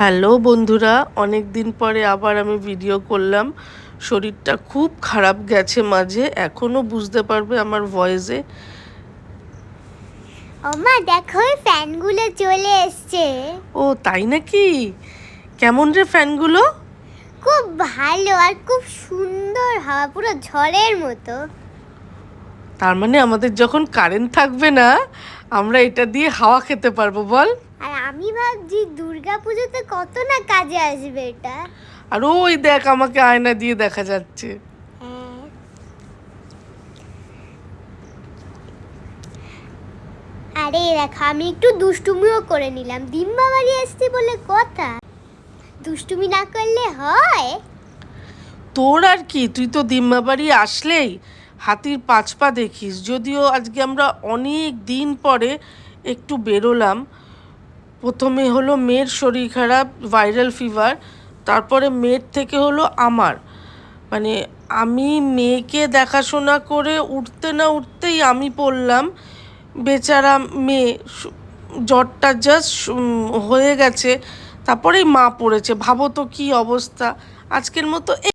Hello বন্ধুরা অনেক দিন পরে আবার আমি ভিডিও করলাম। শরীরটা খুব খারাপ গেছে মাঝে এখনও বুঝতে পারবে আমার ভয়েসে ওমা দেখো ফ্যানগুলো চলে এসছে। ও তাই নাকি? কেমন রে ফ্যানগুলো? খুব ভালো আর খুব সুন্দর হাওয়া পুরো ঝড়ের মতো। তার মানে আমাদের যখন কারেন্ট থাকবে না আমরা এটা দিয়ে হাওয়া খেতে পারব বল। আমি ভাবছি দুর্গা পুজোতে কত না কাজে আসবে এটা। আর ওই দেখ আমাকে আয়না দিয়ে দেখা যাচ্ছে। আরে দেখো আমি একটু দুষ্টুমিও করে নিলাম। দিম্মা বাড়ি আসছে বলে কথা। দুষ্টুমি না করলে হয়? তোর আর কি তুই তো দিম্মা বাড়ি আসলেই হাতির পাঁচ পা দেখিস। যদিও আজকে আমরা অনেক দিন পরে একটু বেরোলাম। প্রথমে হলো মেয়ের শরীর খারাপ ভাইরাল ফিভার তারপরে মেয়ের থেকে হলো আমার। মানে আমি মেয়েকে দেখাশোনা করে উঠতে না উঠতেই আমি পড়লাম। বেচারা মেয়ে জ্বরটা জাস্ট হয়ে গেছে, তারপরেই মা পড়েছে। ভাবো তো কী অবস্থা? আজকের মতো